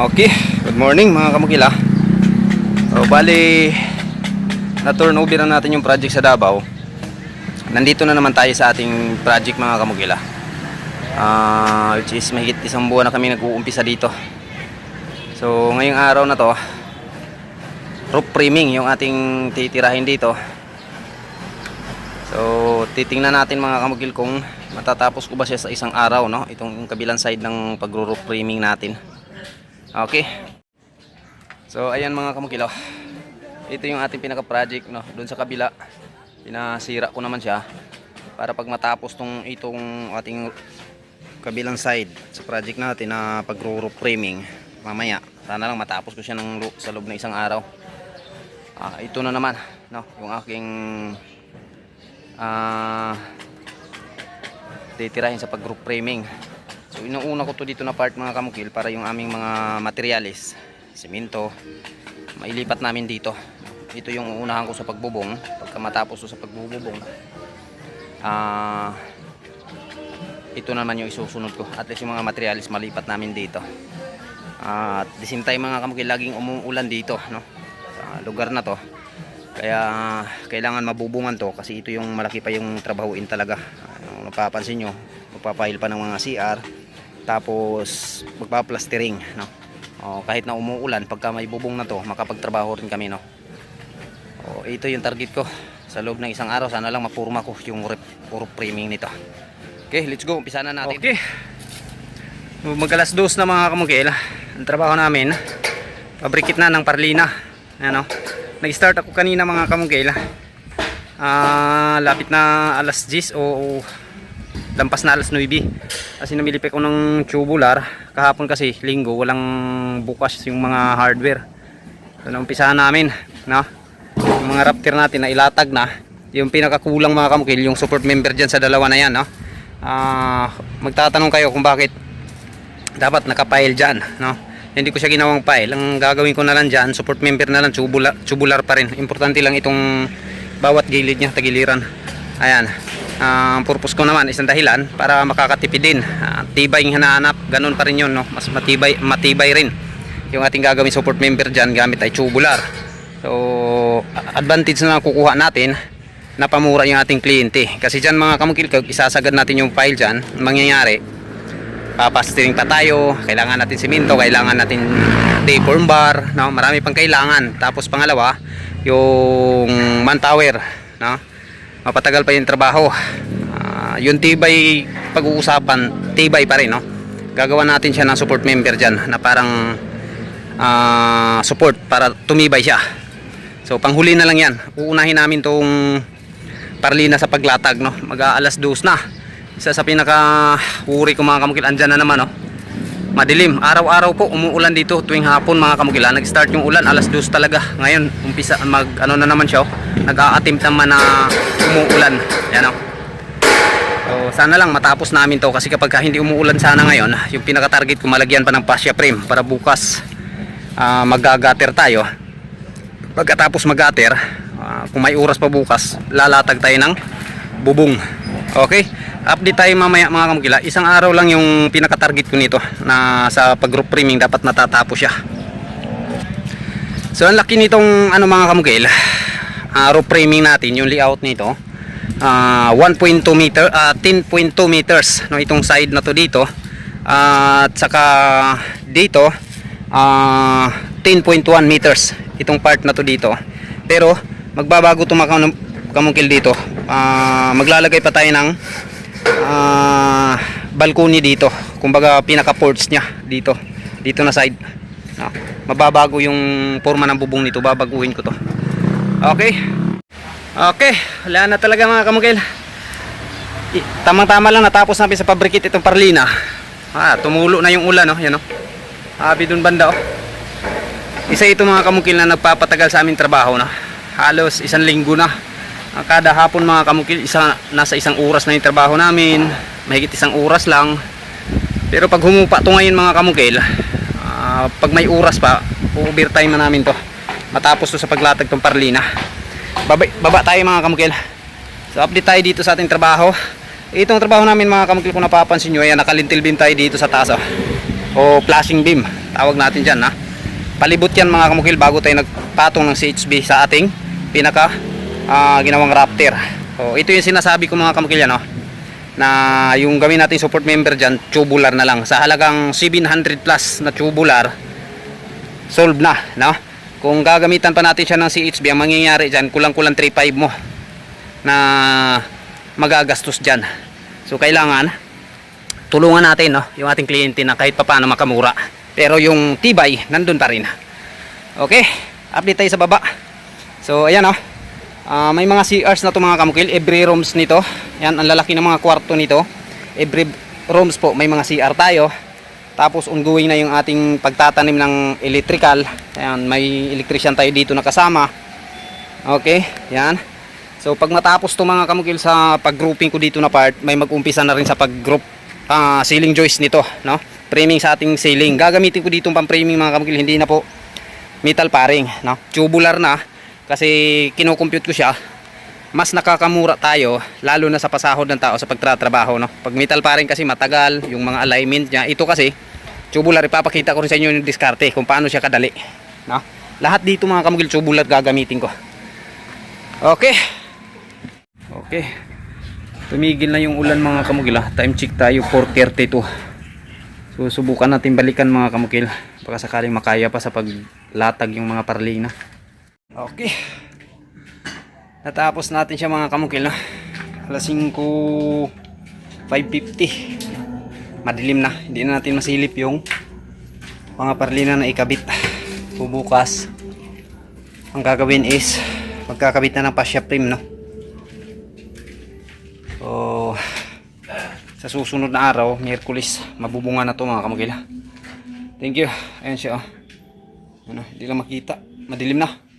Okay, good morning mga kamukila. So, bali, na turnover na natin yung project sa Davao. Nandito na naman tayo sa ating project mga kamukila. Ah, which is mahigit isang buwan na kami nag-uumpisa dito. So, ngayong araw na to, roof framing yung ating titirahin dito. So, titingnan natin mga kamukil kung matatapos ko ba siya sa isang araw, no? Itong kabilang side ng pagro-roof framing natin. Okay. So, ayan mga kamukilaw. Ito yung ating pinaka-project, no? Doon sa kabila, pinasira ko naman siya para pag matapos tong itong ating kabilang side sa project natin na pagro-roof framing mamaya. Sana lang matapos ko siya ng sa loob ng isang araw. Ah, ito na naman, no? Yung aking ah titirahin sa pag-roof framing. So inuuna ko to dito na part mga kamukil para yung aming mga materialis, simento, mailipat namin dito. Ito yung uunahan ko sa pagbubong. Pagka matapos ko sa pagbubong, ah ito naman yung isusunod ko. At least yung mga materialis malipat namin dito. Ah, at the same time mga kamukil, laging umuulan dito, no? Sa lugar na to. Kaya kailangan mabubungan to kasi ito yung malaki pa yung trabahuin talaga. Ano, napapansin nyo, magpapahil pa ng mga CR tapos magpa-plastering no. O, kahit na umuulan pagka may bubong na to makapagtrabaho rin kami no. O, ito yung target ko sa loob ng isang araw sana lang mapurma ko yung rep, puro framing nito. Okay, let's go. Umpisa na natin. Okay. Magalas dos na mga kamugil. Ang trabaho namin, pabrikit na ng parlina. Ano? Nag-start ako kanina mga kamugil. Ah, lapit na alas 10 o lampas na alas 9 kasi namili ako ng tubular. Kahapon kasi linggo walang bukas yung mga hardware. So naumpisahan namin no? yung mga raptor natin na ilatag na yung pinakakulang mga kamukil yung support member dyan sa dalawa na yan no? Ah, magtatanong kayo kung bakit dapat nakapile dyan no? hindi ko siya ginawang pile. Ang gagawin ko na lang dyan support member na lang tubular, tubular pa rin. Importante lang itong bawat gilid niya tagiliran. Ayan Ang purpose ko naman isang dahilan para makakatipid din Ah, tibay yung hinahanap ganun pa rin yun no? mas matibay, matibay rin yung ating gagawin support member dyan gamit ay tubular so advantage na kukuha natin napamura yung ating kliyente kasi dyan mga kamukilkag isasagad natin yung file dyan Ang mangyayari papastering pa tayo kailangan natin simento kailangan natin tapeworm bar no? marami pang kailangan tapos pangalawa yung manpower no? Mapatagal pa yung trabaho Ah, yung tibay pag-uusapan tibay pa rin no? gagawa natin siya ng support member dyan na parang ah, support para tumibay siya so panghuli na lang yan uunahin namin tong parlina sa paglatag no? mag alas dos na isa sa pinaka huri ko mga kamukil andyan na naman no? Madilim. Araw-araw po umuulan dito tuwing hapon mga kamukila nag-start yung ulan alas 2 talaga. Ngayon umpisa mag ano na naman siya oh. nag-a-attempt naman na umuulan. Yan oh. so sana lang matapos namin to kasi kapag hindi umuulan sana ngayon yung pinaka-target ko malagyan pa ng fascia frame para bukas ah, mag-gutter tayo. Pagkatapos mag-gutter ah, kung may oras pa bukas lalatag tayo ng bubong. Okay update tayo mamaya mga kamukila. Isang araw lang yung pinaka-target ko nito na sa pag-group framing dapat natatapos siya. So ang laki nitong ano mga kamukil uh, roof framing natin yung layout nito ah, 1.2 meter ah, 10.2 meters no itong side na to dito. Ah, at saka dito ah, 10.1 meters itong part na to dito. Pero magbabago to mga kam- kamukil dito. Ah, maglalagay pa tayo ng ah, balcony dito. Kumbaga pinaka ports nya dito. Dito na side. No? mababago yung forma ng bubong nito. Babaguhin ko to. Okay. Okay. Wala na talaga mga kamukil tamang tama lang natapos namin sa pabrikit itong parlina. Ah, tumulo na yung ulan no? yan no? habi dun banda oh. isa ito mga kamukil na nagpapatagal sa aming trabaho na halos isang linggo na kada hapon mga kamukil isa, nasa isang oras na yung trabaho namin. Mahigit isang oras lang. Pero pag humupa to ngayon mga kamukil ah, pag may oras pa overtime na namin to. Matapos to sa paglatag tong parlina. Baba, baba tayo mga kamukil. So update tayo dito sa ating trabaho. Itong trabaho namin mga kamukil kung napapansin nyo ayan nakalintil bin tayo dito sa taas oh. o flashing beam tawag natin dyan ha palibot yan mga kamukil bago tayo nagpatong ng CHB sa ating pinaka ah, ginawang Raptor. So ito yung sinasabi ko mga kamukil yan no? na yung gawin natin support member dyan tubular na lang. Sa halagang 700 plus na tubular solve na no? kung gagamitan pa natin siya ng CHB ang mangyayari dyan kulang kulang 3.5 mo na magagastos dyan. So kailangan tulungan natin no? Yung ating kliyente na kahit papaano makamura. Pero yung tibay nandun pa rin. Okay update tayo sa baba. So ayan no Ah, may mga CRs na to mga kamukil. Every rooms nito. Yan ang lalaki ng mga kwarto nito. Every rooms po may mga CR tayo. Tapos ongoing na yung ating pagtatanim ng electrical. Ayan may electrician tayo dito na kasama okay yan. So pag matapos to mga kamukil sa pag-grouping ko dito na part may mag-umpisa na rin sa pag-group ah, ceiling joist nito no? Framing sa ating ceiling. Gagamitin ko dito pang framing mga kamukil hindi na po metal paring no? Tubular na kasi kino-compute ko siya. Mas nakakamura tayo lalo na sa pasahod ng tao sa pagtatrabaho no? Pag metal paring kasi matagal yung mga alignment niya. Ito kasi tubular ipapakita ko rin sa inyo yung diskarte kung paano siya kadali no? Lahat dito mga kamukil tubular gagamitin ko. Okay. Okay. Tumigil na yung ulan mga kamukil ah. time check tayo 4.32 so subukan natin balikan mga kamukil baka sakaling makaya pa sa paglatag yung mga parlina okay. Natapos natin siya mga kamukil no? alas 5 5.50 madilim na. Hindi na natin masilip yung mga parlina na ikabit. So bukas ang gagawin is magkakabit na ng fascia frame no? So sa susunod na araw Miyerkules mabubunga na to mga kamukil thank you. Ayan siya oh. ano, hindi lang makita. Madilim na